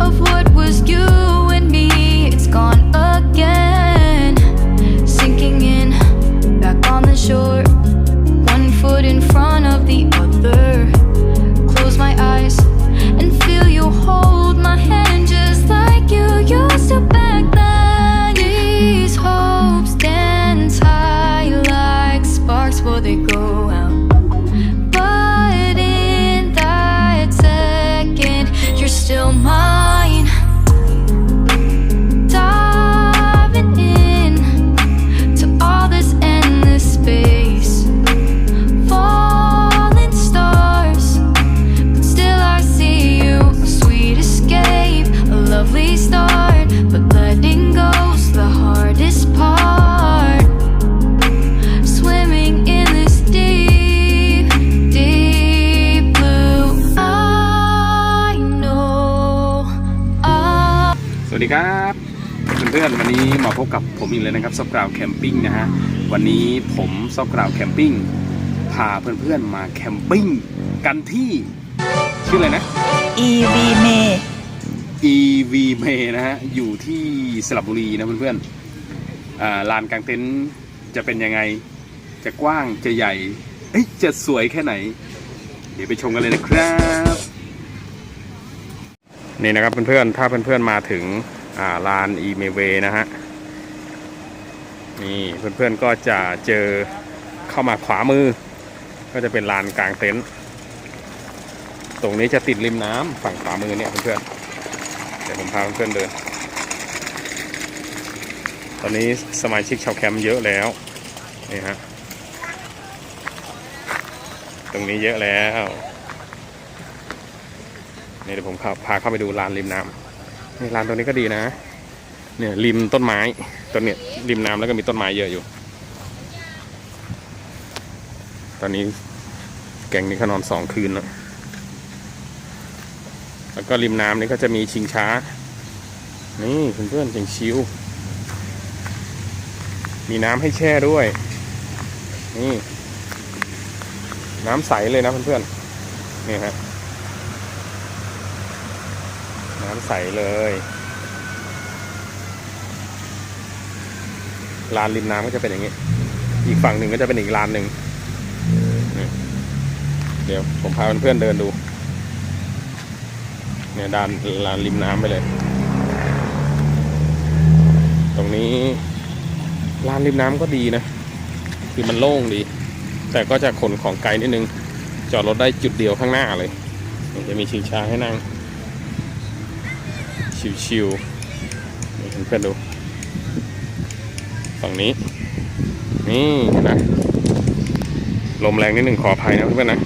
of what was you มาพบกับผมอีกเลยนะครับซอกกราวแคมปิ้งนะฮะวันนี้ผมซอกกราวแคมปิ้งพาเพื่อนๆมาแคมปิ้งกันที่ชื่ออะไรนะ EV May EV May นะฮะอยู่ที่สระบุรีนะเพื่อนๆอ่าลานกลางเต็นท์จะเป็นยังไง จะกว้างจะใหญ่เอ๊ะจะสวยแค่ไหน เดี๋ยวไปชมกันเลยนะครับนี่นะครับเพื่อนๆ ถ้าเพื่อนๆ มาถึงอ่าลานอีเมเวนะฮะ นี่เพื่อนๆก็จะเจอเข้ามาขวามือ ก็จะเป็นลานกลางเต็นท์ตรงนี้จะติดริมน้ำฝั่งขวามือเนี่ยเพื่อนๆเดี๋ยวผมพาเพื่อนๆเดิน ตอนนี้สมาชิกชาวแคมป์เยอะแล้วนี่ฮะตรงนี้เยอะแล้วนี่เดี๋ยวผมพาเข้าไปดูลานริมน้ำนี่ลานตรงนี้ก็ดีนะ เนี่ยริมต้นไม้ต้นเนี่ยริมน้ำแล้วก็มีต้นไม้เยอะอยู่ ตอนนี้แก๊งนี้เขานอนสองคืนแล้วแล้วก็ริมน้ำนี่ก็จะมีชิงช้า นี่เพื่อนๆชิงชิว มีน้ำให้แช่ด้วย นี่ น้ำใสเลยนะเพื่อนๆนี่ฮะน้ำใสเลย ลานริมน้ำก็จะเป็นอย่างนี้ อีกฝั่งหนึ่งก็จะเป็นอีกลานหนึ่งเดี๋ยวผมพาเพื่อนเดินดู เนี่ยด้านลานริมน้ำไปเลย ตรงนี้ลานริมน้ำก็ดีนะ คือมันโล่งดี แต่ก็จะขนของไกลนิดนึง จอดรถได้จุดเดียวข้างหน้าเลย จะมีชิงช้าให้นั่ง ชิวๆเพื่อนดู ฝั่งนี้ นี่นะลมแรงนิดหนึ่งขออภัยนะเพื่อนๆนะ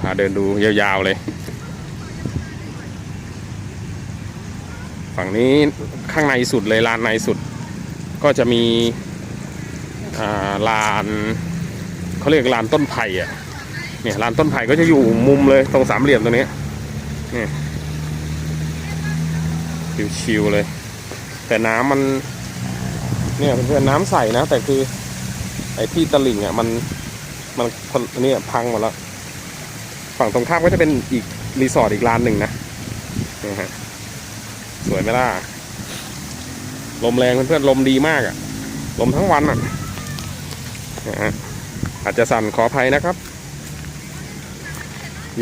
พาเดินดูยาวๆเลย ฝั่งนี้ข้างในสุดเลยลานในสุด ก็จะมีาลานเขาเรียกลานต้นไผ่อะ เนี่ยลานต้นไผ่ก็จะอยู่มุมเลยตรงสามเหลี่ยมตรงนี้นี่ชิวๆเลย แต่น้ำมันเนี่ยเพื่อนน้ำใสนะ แต่คือ ไอ้ที่ตลิ่งอะมันมันคนนี้พังหมดแล้ว ฝั่งตรงข้ามก็จะเป็นอีกรีสอร์ทอีกลานหนึ่งนะนี่ฮะสวยไหมล่ะ ลมแรงเพื่อนๆลมดีมากอะลมทั้งวันอะนะฮะอาจจะสั่นขออภัยนะครับ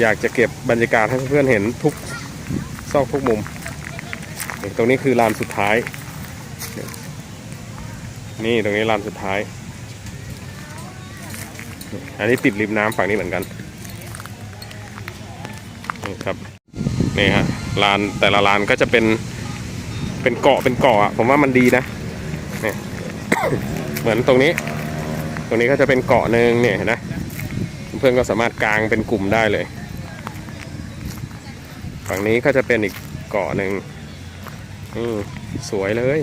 อยากจะเก็บบรรยากาศให้เพื่อนๆเห็นทุกซอกทุกมุม ตรงนี้คือลานสุดท้าย นี่ตรงนี้ลานสุดท้าย อันนี้ติดริมน้ำฝั่งนี้เหมือนกันนี่ครับนี่ฮะลานแต่ละลานก็จะเป็นเป็นเกาะเป็นเกาะอะผมว่ามันดีนะเนี่ยเหมือนตรงนี้ ตรงนี้ก็จะเป็นเกาะหนึ่งเนี่ยนะเพื่อนก็สามารถกางเป็นกลุ่มได้เลย ฝั่งนี้ก็จะเป็นอีกเกาะหนึ่งสวยเลย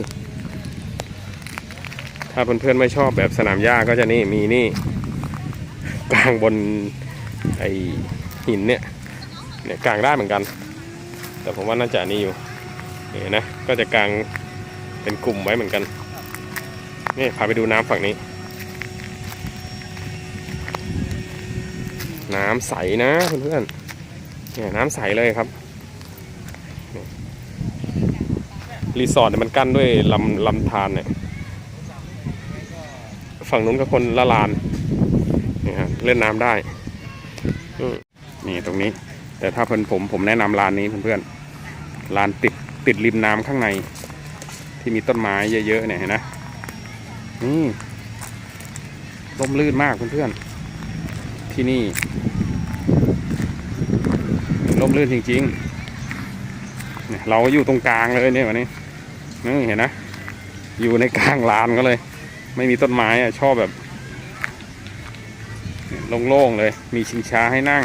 ถ้าเพื่อนๆไม่ชอบแบบสนามหญ้าก็จะนี่มีนี่ กลางบนไอหินเนี่ยเนี่ยกลางได้เหมือนกัน แต่ผมว่าน่าจะนี่อยู่นี่นะก็จะกลางเป็นกลุ่มไว้เหมือนกันนี่พาไปดูน้ำฝั่งนี้ น้ำใสนะเพื่อนๆเนี่ยน้ำใสเลยครับนี่ รีสอร์ทเนี่ยมันกั้นด้วยลำลำธารเนี่ย ฝั่งนู้นก็คนละลานนี่ฮะเล่นน้ำได้นี่ตรงนี้ แต่ถ้าเพื่อนผมผมแนะนำร้านนี้เพื่อนๆร้านติดติดริมน้ำข้างใน ที่มีต้นไม้เยอะๆเนี่ยเห็นนะนี่ร่มรื่นมากเพื่อนๆที่นี่ร่มรื่นจริงๆเนี่ยเราอยู่ตรงกลางเลยเนี่ยวันนี้ นี่เห็นนะ อยู่ในกลางลานก็เลย ไม่มีต้นไม้อะชอบแบบโล่งๆเลย มีชิงช้าให้นั่ง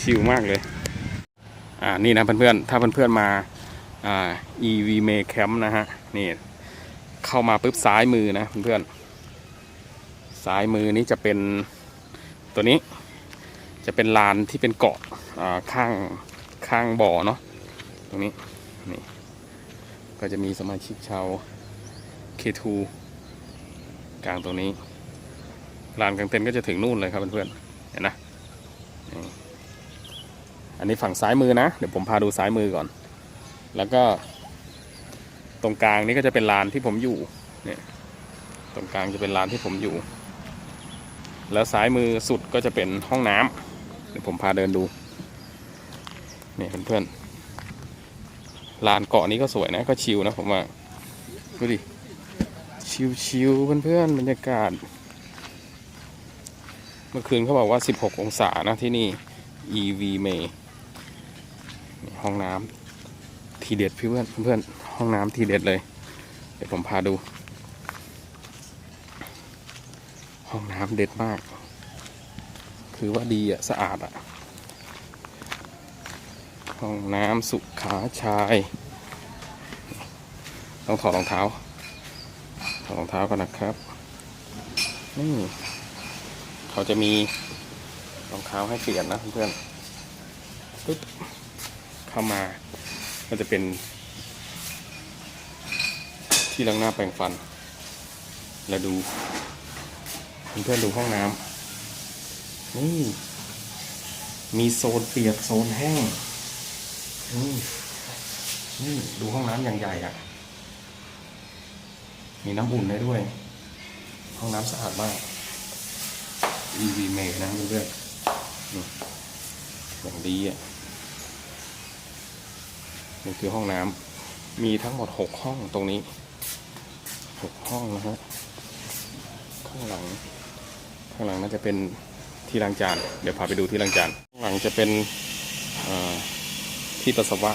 ชิลมากเลย อ่านี่นะเพื่อนๆ ถ้าเพื่อนๆมาอ่า EV May Camp นะฮะ นี่ เข้ามาปุ๊บซ้ายมือนะเพื่อนๆ ซ้ายมือนี้จะเป็นตัวนี้ จะเป็นลานที่เป็นเกาะอ่าข้างข้างบ่อเนาะตรงนี้ ก็จะมีสมาชิกชาว K2 กลางตรงนี้ลานกลางเต็นท์ก็จะถึงนู่นเลยครับเพื่อนๆเห็นนะอันนี้ฝั่งซ้ายมือนะ เดี๋ยวผมพาดูซ้ายมือก่อน แล้วก็ตรงกลางนี้ก็จะเป็นลานที่ผมอยู่เนี่ยตรงกลางจะเป็นลานที่ผมอยู่ แล้วซ้ายมือสุดก็จะเป็นห้องน้ำเดี๋ยวผมพาเดินดูเนี่ยเพื่อนๆ ลานเกาะนี้ก็สวยนะก็ชิลนะผมว่าดูดิชิวๆเพื่อนๆบรรยากาศ เมื่อคืนเขาบอกว่า 16 องศานะที่นี่ EV May ห้องน้ำทีเด็ดพี่เพื่อนเพื่อนห้องน้ำทีเด็ดเลย เดี๋ยวผมพาดู ห้องน้ำเด็ดมาก คือว่าดีอะสะอาดอะ ห้องน้ำสุขาชาย ต้องถอดรองเท้าถอดรองเท้าก่อนนะครับ นี่ เขาจะมีรองเท้าให้เปลี่ยนนะเพื่อนปึ๊บเข้ามา ก็จะเป็น ที่ล้างหน้าแปรงฟัน แล้วดู เพื่อนดูห้องน้ำนี่มีโซนเปียกโซนแห้ง นี่นี่ดูห้องน้ำอย่างใหญ่อะมีน้ำอุ่นได้ด้วย ห้องน้ำสะอาดมาก EV m a นะเพื่อนๆอย่างดีอะนี่คือห้องน้ำมีทั้งหมดหกห้องตรงนี้หกห้องนะฮะข้างหลัง ข้างหลังน่าจะเป็นที่ล้างจาน เดี๋ยวพาไปดูที่ล้างจาน ข้างหลังจะเป็นอ่า ที่ปัสสาวะ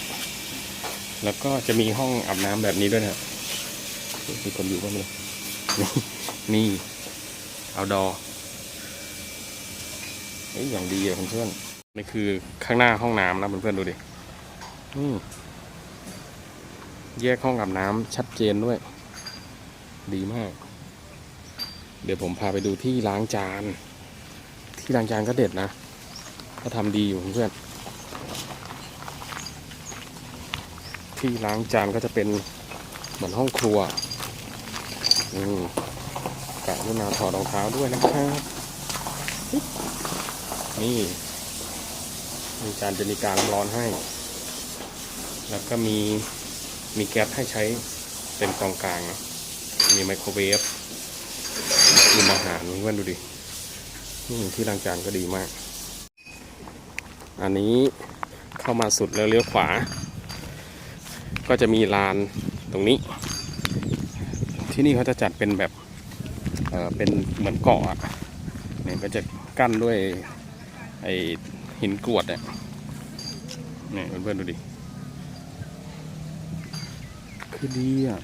แล้วก็จะมีห้องอาบน้ำแบบนี้ด้วยนะมีคนอยู่บ้างไหมนี่เอาดอเฮ้ยอย่างดีอะเพื่อนๆนี่คือข้างหน้าห้องน้ำนะเพื่อนๆดูดินี่แยกห้องอาบน้ำชัดเจนด้วย ดีมาก เดี๋ยวผมพาไปดูที่ล้างจาน ที่ล้างจานก็เด็ดนะเขาทำดีอยู่เพื่อนๆ ที่ล้างจานก็จะเป็นเหมือนห้องครัวอืมกะรุณาถอดรองเท้าด้วยนะครับ นี่มีจานจะมีการร้อนให้ แล้วก็มีมีแก๊สให้ใช้เป็นกองกลางนะมีไมโครเวฟอุ่นอาหารเพื่อนดูดิ นี่ที่ล้างจานก็ดีมาก อันนี้เข้ามาสุดแล้วเลี้ยวขวา ก็จะมีลานตรงนี้ ที่นี่เขาจะจัดเป็นแบบเออเป็นเหมือนเกาะอะเนี่ยก็จะกั้นด้วยไอหินกรวดเนี่ยเนี่ยเพื่อนๆดูดิคือดีอะ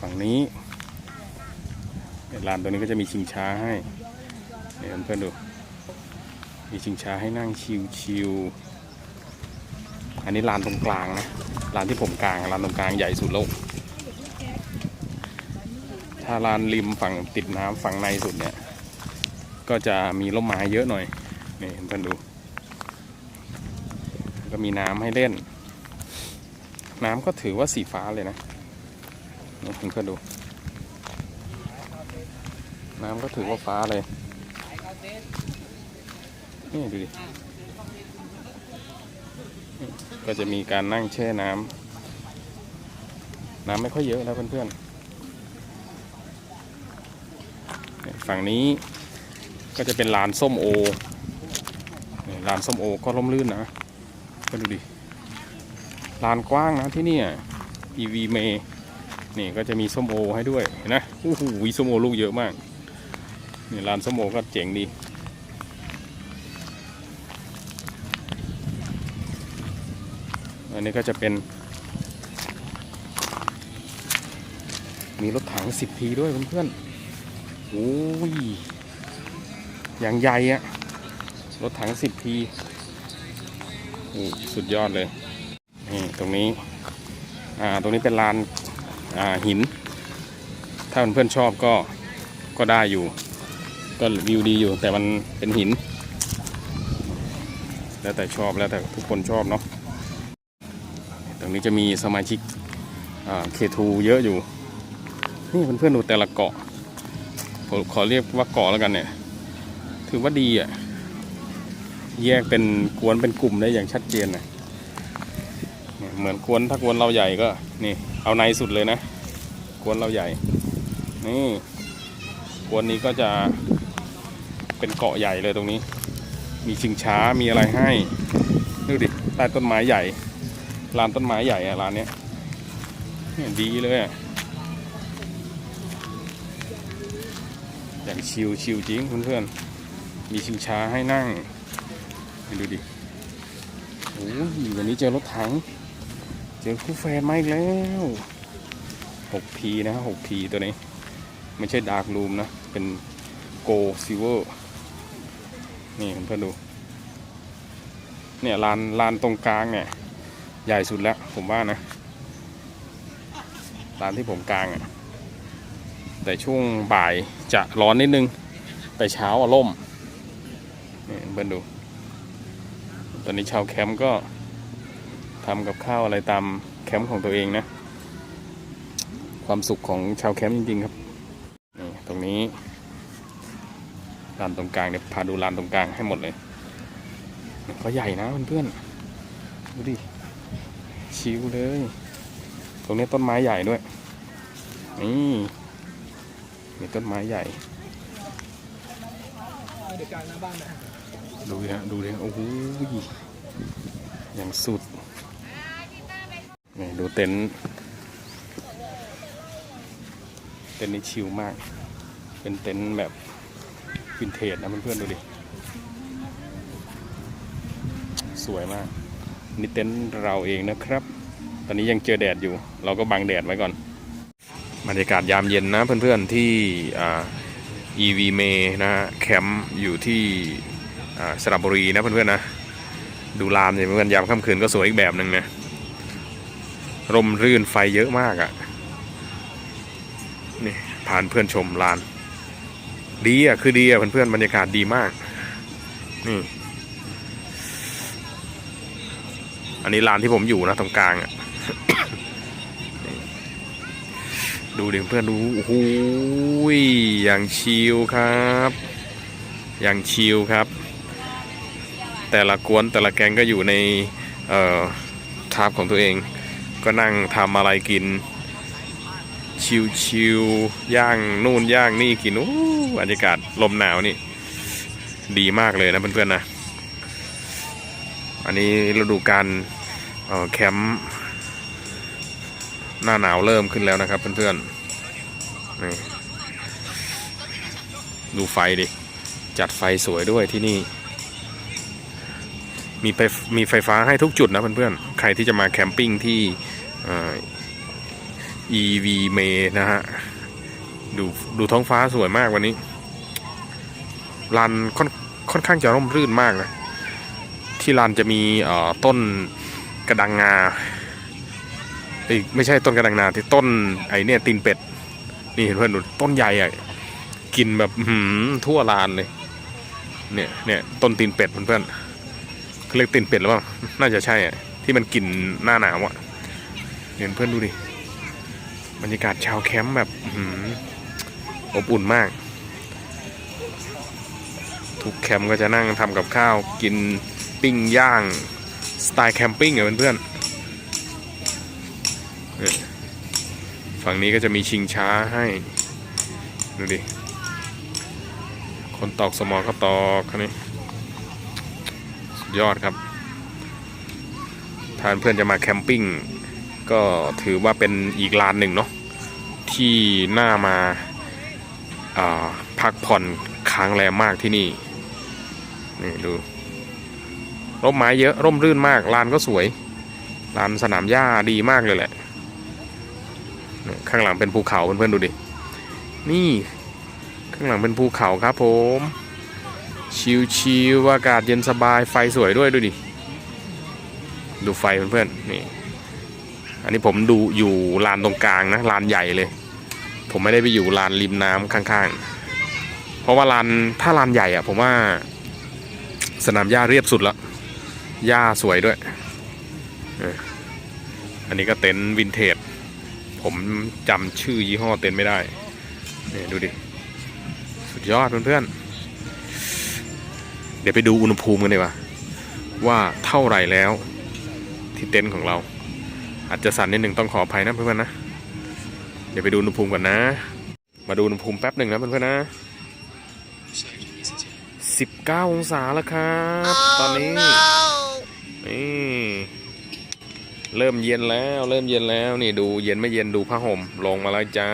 ฝั่งนี้ลานตัวนี้ก็จะมีชิงช้าให้เนี่ยเพื่อนๆดู มีชิงช้าให้นั่งชิวๆอันนี้ลานตรงกลางนะ ลานที่ผมกลางลานตรงกลางใหญ่สุดโลก ถ้าลานริมฝั่งติดน้ำฝั่งในสุดเนี่ย ก็จะมีร่มไม้เยอะหน่อยนี่เพื่อนดู ก็มีน้ำให้เล่น น้ำก็ถือว่าสีฟ้าเลยนะนี่เพื่อนดู น้ำก็ถือว่าฟ้าเลย นี่ดูดิ ก็จะมีการนั่งแช่น้ำน้ำไม่ค่อยเยอะแล้วเพื่อนๆฝั่งนี้ก็จะเป็นลานส้มโอลานส้มโอก็ร่มรื่นนะก็ดูดิลานกว้างนะที่นี่ย EV เมนี่ก็จะมีส้มโอให้ด้วยเห็นนะโอ้โหส้มโอลูกเยอะมากนี่ลานส้มโอก็เจ๋งดี อันนี้ก็จะเป็น มีรถถัง10ทีด้วยเพื่อนๆโอ้ย อย่างใหญ่อะรถถัง10ทีโอ้สุดยอดเลย นี่ตรงนี้ อ่า ตรงนี้เป็นลานอ่าหิน ถ้าเพื่อนๆชอบก็ ก็ได้อยู่ ก็วิวดีอยู่แต่มันเป็นหิน แล้วแต่ชอบแล้วแต่ทุกคนชอบเนาะ นี้จะมีสมาชิกเคทูเยอะอยู่ นี่เพื่อนๆดูแต่ละเกาะผมขอเรียกว่าเกาะแล้วกันเนี่ย ถือว่าดีอะ แยกเป็นกวนเป็นกลุ่มได้อย่างชัดเจนนะเนี่ยเหมือนกวนถ้ากวนเราใหญ่ก็ นี่ เอาในสุดเลยนะ กวนเราใหญ่ นี่กวนนี้ก็จะเป็นเกาะใหญ่เลยตรงนี้ มีชิงช้ามีอะไรให้ดูดิใต้ต้นไม้ใหญ่ ลานต้นไม้ใหญ่อะร้านเนี้ยดีเลยอะอย่างชิลชิลจริงเพื่อนๆ มีชิงช้าให้นั่งดูดิโอ้ยวันนี้เจอรถถัง เจอคู่แฟนมาอีกแล้ว 6P นะ 6P ตัวนี้ ไม่ใช่ดาร์กรูมนะ เป็นโกลซิเวอร์นี่เพื่อนๆดู เนี่ยลานลานตรงกลางเนี่ย ใหญ่สุดแล้วผมว่านะร้านที่ผมกลางอะ่ะแต่ช่วงบ่ายจะร้อนนิดนึง แต่เช้าอะล่มนี่เพื่อนดู ตอนนี้ชาวแคมป์ก็ทำกับข้าวอะไรตามแคมป์ของตัวเองนะ ความสุขของชาวแคมป์จริงๆครับนี่ตรงนี้ลานตรงกลางเนี่ยพาดูลานตรงกลางให้หมดเลย ก็ใหญ่นะเพื่อนๆดูดิ ชิวเลย ตรงนี้ต้นไม้ใหญ่ด้วย นี่มีต้นไม้ใหญ่ ดูฮะดูดิฮะโอ้โหอย่างสุดนี่ดูเต็นท์เต็นท์นี่ชิลมาก เป็นเต็นท์แบบวินเทจนะเพื่อนๆดูดิ สวยมาก นี่เต็นท์เราเองนะครับ ตอนนี้ยังเจอแดดอยู่ เราก็บังแดดไว้ก่อน บรรยากาศยามเย็นนะเพื่อนๆที่อ่า EV May นะฮะแคมป์อยู่ที่สระบุรีนะเพื่อนๆนะ ดูลามเนี่ยเพื่อนๆยามค่ำคืนก็สวยอีกแบบหนึ่งนะร่มรื่นไฟเยอะมากอะ่ะนี่ผ่านเพื่อนชมลาน ดีอะคือดีอะเพื่อนๆบรรยากาศดีมากนี่ อันนี้ลานที่ผมอยู่นะตรงกลางอะ่ะ ดูดิเพื่อนดูโอ้โหอย่างชิลครับ อย่างชิลครับ แต่ละกวนแต่ละแกงก็อยู่ในเอ่อทาบของตัวเอง ก็นั่งทำอะไรกิน ชิลๆย่างนู่นย่างนี่กินอู้บรรยากาศลมหนาวนี่ ดีมากเลยนะเพื่อนๆนะอันนี้ฤดูการ แคมป์หน้าหนาวเริ่มขึ้นแล้วนะครับเพื่อนๆนี่ดูไฟดิ จัดไฟสวยด้วยที่นี่ มีไฟมีไฟฟ้าให้ทุกจุดนะเพื่อนๆ ใครที่จะมาแคมปิ้งที่อ่อ EV m a y นะฮะ ดูดูท้องฟ้าสวยมากวันนี้ลานค่อนค่อนข้างจะร่มรื่นมากนะ ที่ลานจะมีต้น กระดังงาอ้ไม่ใช่ต้นกระดังงาที่ต้นไอเนี่ยตีนเป็ด นี่เห็นเพื่อนดูต้นใหญ่อะกินแบบหือทั่วลานเลย เนี่ยเนี่ยต้นตีนเป็ดเพื่อนๆเขาเรียกตีนเป็ดหรือเปล่าน่าจะใช่อะที่มันกินหน้าหนาวอะเห็นเพื่อนดูดิบรรยากาศชาวแคมป์แบบหืออบอุ่นมาก ทุกแคมป์ก็จะนั่งทำกับข้าวกินปิ้งย่าง สไตล์แคมปิ้งอะเพื่อนๆฝั่งนี้ก็จะมีชิงช้าให้ ดูดิ คนตอกสมอก็ตอกคันนี้สุดยอดครับทานเพื่อนจะมาแคมปิ้ง ก็ถือว่าเป็นอีกลานหนึ่งเนาะที่น่ามาาพักผ่อนค้างแรมมากที่นี่ นี่ดู ร่มไม้เยอะร่มรื่นมากลานก็สวยลานสนามหญ้าดีมากเลยแหละ ข้างหลังเป็นภูเขาเพื่อนๆดูดิ นี่ข้างหลังเป็นภูเขาครับผม ชิวๆอากาศเย็นสบายไฟสวยด้วยดูดิ ดูไฟเพื่อนๆนี่ อันนี้ผมดูอยู่ลานตรงกลางนะลานใหญ่เลย ผมไม่ได้ไปอยู่ลานริมน้ำข้างๆ เพราะว่าลานถ้าลานใหญ่อะผมว่าสนามหญ้าเรียบสุดแล้ว หญ้าสวยด้วยเอออันนี้ก็เต็นท์วินเทจ ผมจำชื่อยี่ห้อเต็นท์ไม่ได้นี่ดูดิ สุดยอดเพื่อนๆ เดี๋ยวไปดูอุณหภูมิกันดีกว่า ว่าเท่าไหร่แล้วที่เต็นท์ของเรา อาจจะสั่นนิดหนึ่งต้องขออภัยนะเพื่อนๆนะ เดี๋ยวไปดูอุณหภูมิก่อนนะ มาดูอุณหภูมิแป๊บหนึ่งนะเพื่อนๆนะ19 องศาแล้วครับตอนนี้ นี่เริ่มเย็นแล้ว เริ่มเย็นแล้วนี่ดูเย็นไม่เย็นดูผ้าห่มลงมาแล้วจ้า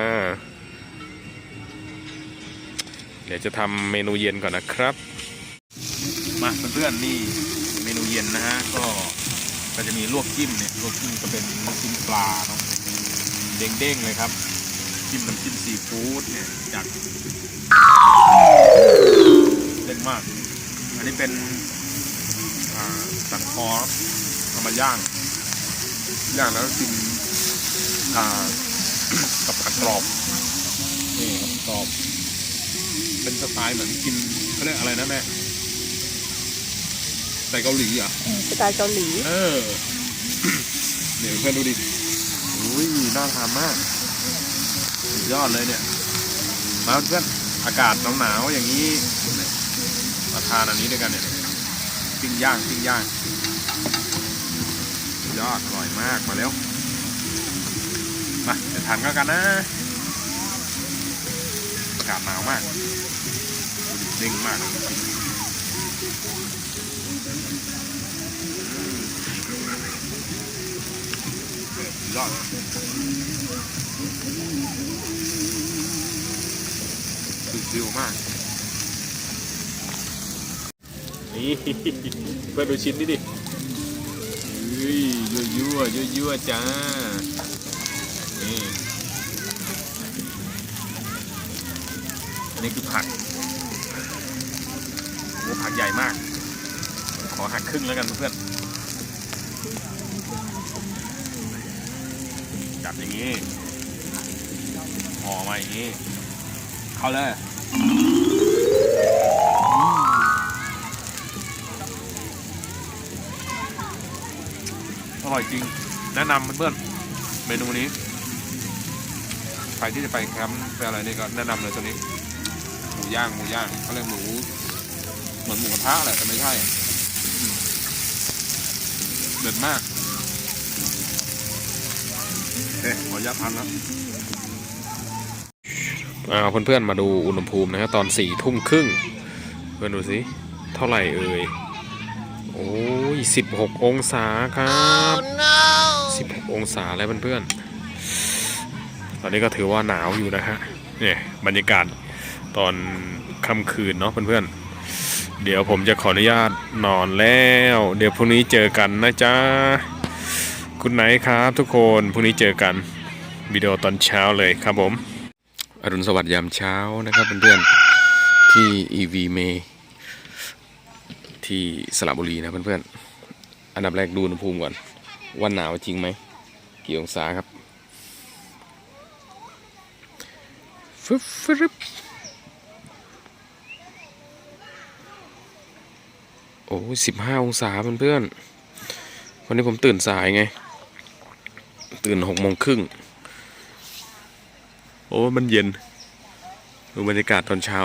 เดี๋ยวจะทำเมนูเย็นก่อนนะครับ มาเพื่อนๆนี่เมนูเย็นนะฮะก็ก็จะมีลวกจิ้มเนี่ยลวกจิ้มก็เป็นน้ำจิ้มปลาเนาะเด้งๆเลยครับ จิ้มน้ำจิ้มซีฟู้ดเนี่ยจากเด้งมาก อันนี้เป็น สันคอเอามาย่าง ย่างแล้วกินอ่ากับผักกรอบนี่ครับกรอบ เป็นสไตล์เหมือนกินเขาเรียกอะไรนะแม่ใส่เกาหลีเหรอะสไตล์เกาหลี เออเดี๋ยวเพื่อนดูดิอุ้ยน่าทานมากสุดยอดเลยเนี่ยมาเพื่อนอากาศหนาวๆอย่างนี้มาทานอันนี้ด้วยกันเนี่ยปิ้ง ย่างปิ้งย่างยอดอร่อยมากมาแล้วมาเดี๋ยวทานกันกันนะอากาศหนาวมากเด้งมากยอดดิวมาก นี่เพื่อนดูชิ้นนี่ดิเฮ้ยยั่วยั่วยั่วยั่วจ้า นี่ อันนี้คือผักโอ้ผักใหญ่มาก ขอหักครึ่งแล้วกันเพื่อนจับอย่างนี้ห่อมาอย่างนี้ เข้าเลย ร่อยจริง แนะนำเพื่อนๆเมนูนี้ ใครที่จะไปแคมป์ไปอะไรนี่ก็แนะนำเลยตัวนี้ หมูย่างหมูย่างเขาเรียกหมูเหมือนหมูกระทะแหละแต่ไม่ใช่เด็ดมากเอ๊ะขออนุญาตทานนะอ่าเพื่อนๆมาดูอุณหภูมินะครับตอนสี่ทุ่มครึ่งเพื่อนดูสิเท่าไหร่เอ่ย สิบหกองศาครับสิบหกองศาแล้วเพื่อนๆ ตอนนี้ก็ถือว่าหนาวอยู่นะฮะเนี่ยบรรยากาศตอนค่ำคืนเนาะเพื่อนๆ เดี๋ยวผมจะขออนุญาตนอนแล้ว เดี๋ยวพรุ่งนี้เจอกันนะจ๊ะคุณไหนครับ ทุกคนพรุ่งนี้เจอกันวิดีโอตอนเช้าเลยครับผม อรุณสวัสดิ์ยามเช้านะครับเพื่อนๆที่ EV May ที่สระบุรีนะเพื่อนๆ อันดับแรกดูอุณหภูมิก่อนว่าหนาวจริงไหม กี่องศาครับฟึบฟึบโอ้สิบห้าองศาเพื่อนๆวันนี้ผมตื่นสายไง ตื่นหกโมงครึ่ง โอ้ มันเย็น ดูบรรยากาศตอนเช้า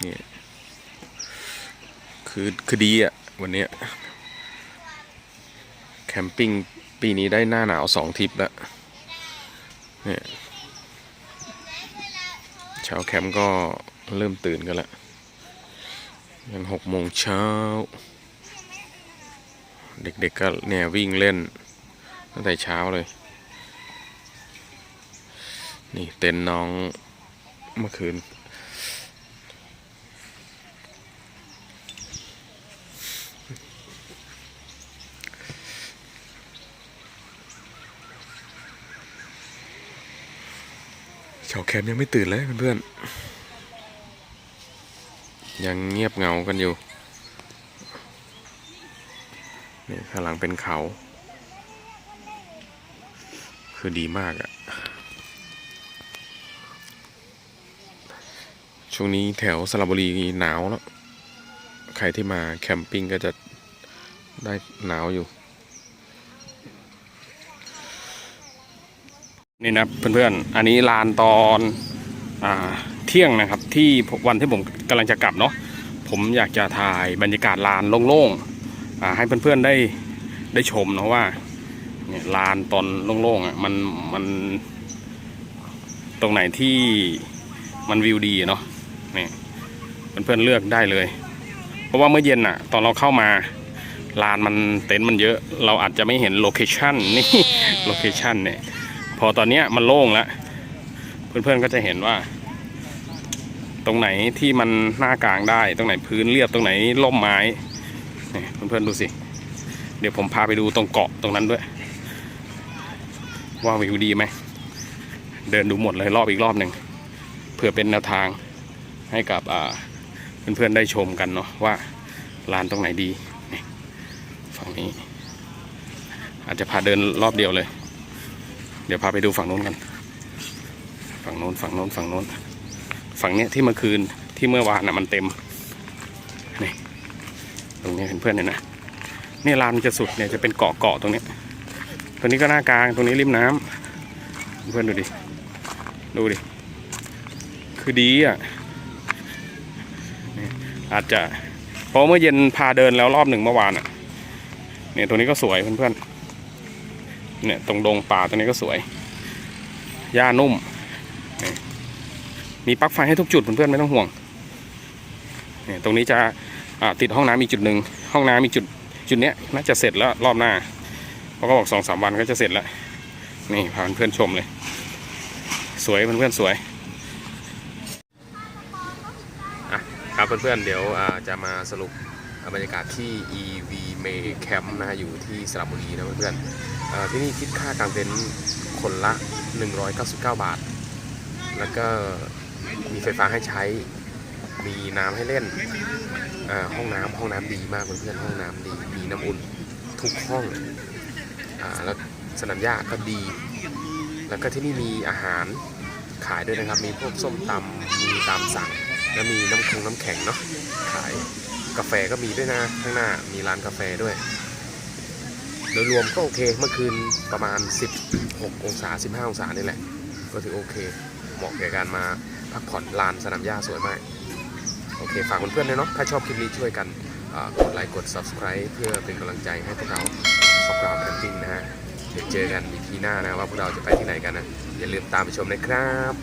เนี่ย คือ คือดีอะ วันนี้แคมปิ้งปีนี้ได้หน้าหนาวสองทริปแล้วเนี่ยชาวแคมป์ก็เริ่มตื่นกันแล้วยังหกโมงเช้า เด็กๆก็เนี่ยวิ่งเล่นตั้งแต่เช้าเลย นี่เต็นน้องเมื่อคืน แคมป์ยังไม่ตื่นเลยเพื่อนๆ ยังเงียบเหงากันอยู่ นี่ข้างหลังเป็นเขา คือดีมากอะช่วงนี้แถวสระบุรีหนาวแล้ว ใครที่มาแคมปิ้งก็จะได้หนาวอยู่ นี่นะเพื่อนๆ อันนี้ลานตอนอาเที่ยงนะครับที่วันที่ผมกำลังจะกลับเนาะผมอยากจะถ่ายบรรยากาศลานโล่งๆอ่าให้เพื่อนๆได้ได้ชมเนาะว่าเนี่ยลานตอนโล่งๆอะมันมันตรงไหนที่มันวิวดีเนาะนี่เพื่อนๆเลือกได้เลย เพราะว่าเมื่อเย็นอะ ตอนเราเข้ามาลานมันเต็นท์มันเยอะ เราอาจจะไม่เห็นโลเคชั่นนี่โลเคชั่นเนี่ย พอตอนนี้มันโล่งแล้ว เพื่อนๆก็จะเห็นว่า ตรงไหนที่มันหน้ากลางได้ ตรงไหนพื้นเรียบตรงไหนล่มไม้เพื่อนๆดูสิ เดี๋ยวผมพาไปดูตรงเกาะตรงนั้นด้วย ว่าวิวดีไหม เดินดูหมดเลยรอบอีกรอบหนึ่งเพื่อเป็นแนวทางให้กับเพื่อนๆได้ชมกันเนาะว่าลานตรงไหนดีฝั่งนี้ อาจจะพาเดินรอบเดียวเลย ดี๋ยวพาไปดูฝั่งโน้นกัน ฝั่งโน้นฝั่งโน้นฝั่งโน้น ฝั่งเนี้ยที่เมื่อคืนที่เมื่อวานน่ะมันเต็ม นี่ ตรงนี้เห็นเพื่อนเห็นนะเนี่ยลานมันจะสุดเนี่ยจะเป็นเกาะเกาะตรงนี้ตรงนี้ก็หน้ากลางตรงนี้ริมน้ำเพื่อนดูดิ ดูดิ คือดีอะนี่อาจจะเพราะเมื่อเย็นพาเดินแล้วรอบหนึ่งเมื่อวานอะ เนี่ยตรงนี้ก็สวยเพื่อนๆ เนี่ยตรงดงป่าตรงนี้ก็สวย หญ้านุ่ม มีปลั๊กไฟให้ทุกจุดเพื่อนๆไม่ต้องห่วงเนี่ยตรงนี้จะติดห้องน้ำอีกจุดหนึ่งห้องน้ำอีกจุดจุดเนี้ยน่าจะเสร็จแล้วรอบหน้าเขาก็บอกสองสามวันก็จะเสร็จแล้ว นี่พาเพื่อนๆชมเลย สวยเพื่อนๆสวยอะครับเพื่อนๆเดี๋ยวจะมาสรุป บรรยากาศที่ EV May Camp นะฮะอยู่ที่สระบุรีนะเพื่อนๆเอ่อที่นี่คิดค่ากางเต็นท์คนละ 199 บาท แล้วก็มีไฟฟ้าให้ใช้ มีน้ำให้เล่น ห้องน้ำห้องน้ำดีมากเพื่อนๆห้องน้ำดี มีน้ำอุ่นทุกห้องอแล้วสนามหญ้าก็ดี แล้วก็ที่นี่มีอาหารขายด้วยนะครับ มีพวกส้มตำมีตามสั่ง แล้วมีน้ำคงน้ำแข็งเนาะขาย กาแฟก็มีด้วยนะ ข้างหน้ามีร้านกาแฟด้วย โดยรวมก็โอเคเมื่อคืนประมาณ 16 องศา 15 องศานี่แหละ ก็ถือโอเค เหมาะแก่การมาพักผ่อนลานสนามหญ้าสวยมาก โอเค ฝากเพื่อนๆเลยเนาะถ้าชอบคลิปนี้ช่วยกันกดไลค์กด subscribe เพื่อเป็นกำลังใจให้พวกเราซอกกราวแคมปิ้งนะฮะเดี๋ยวเจอกันอีพีหน้านะว่าพวกเราจะไปที่ไหนกันนะ อย่าลืมตามไปชมนะครับ